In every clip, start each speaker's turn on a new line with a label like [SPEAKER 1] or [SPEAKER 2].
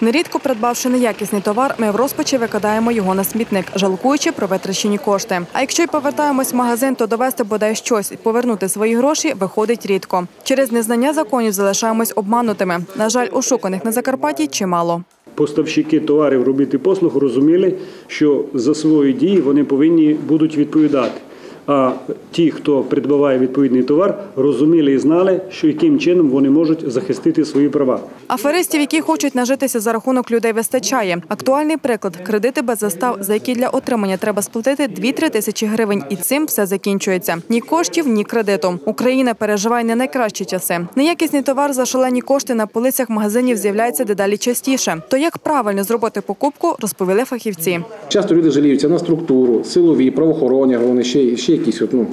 [SPEAKER 1] Нерідко придбавши неякісний товар, ми в розпачі викидаємо його на смітник, жалкуючи про витрачені кошти. А якщо й повертаємось в магазин, то довести бодай щось і повернути свої гроші виходить рідко. Через незнання законів залишаємось обманутими. На жаль, ошуканих на Закарпатті чимало.
[SPEAKER 2] Поставщики товарів робіт і послуг розуміли, що за свої дії вони повинні будуть відповідати. А ті, хто придбаває відповідний товар, розуміли і знали, що яким чином вони можуть захистити свої права.
[SPEAKER 1] Аферистів, які хочуть нажитися за рахунок людей, вистачає. Актуальний приклад – кредити без застав, за які для отримання треба сплатити 2-3 тисячі гривень. І цим все закінчується. Ні коштів, ні кредиту. Україна переживає не найкращі часи. Неякісний товар за шалені кошти на полицях магазинів з'являється дедалі частіше. То як правильно зробити покупку, розповіли фахівці.
[SPEAKER 3] Часто люди жаліються на структуру, силові, правоохоронні, головне, ще, ще якісь от, ну,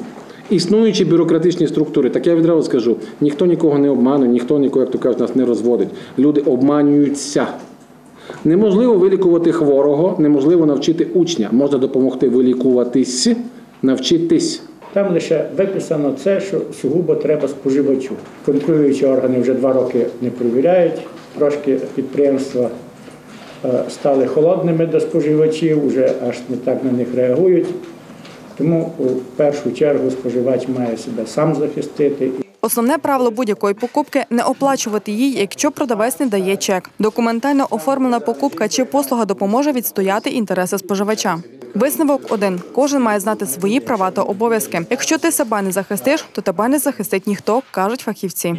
[SPEAKER 3] існуючі бюрократичні структури. Так я відразу скажу: ніхто нікого не обманує, ніхто нікого, як то кажуть, нас не розводить. Люди обманюються. Неможливо вилікувати хворого, неможливо навчити учня. Можна допомогти вилікуватись, навчитись.
[SPEAKER 4] Там лише виписано це, що сугубо треба споживачу. Контролюючі органи вже два роки не перевіряють. Трошки підприємства е, стали холодними до споживачів, вже аж не так на них реагують. Тому у першу чергу споживач має себе сам захистити.
[SPEAKER 1] Основне правило будь-якої покупки – не оплачувати її, якщо продавець не дає чек. Документально оформлена покупка чи послуга допоможе відстояти інтереси споживача. Висновок один. Кожен має знати свої права та обов'язки. Якщо ти себе не захистиш, то тебе не захистить ніхто, кажуть фахівці.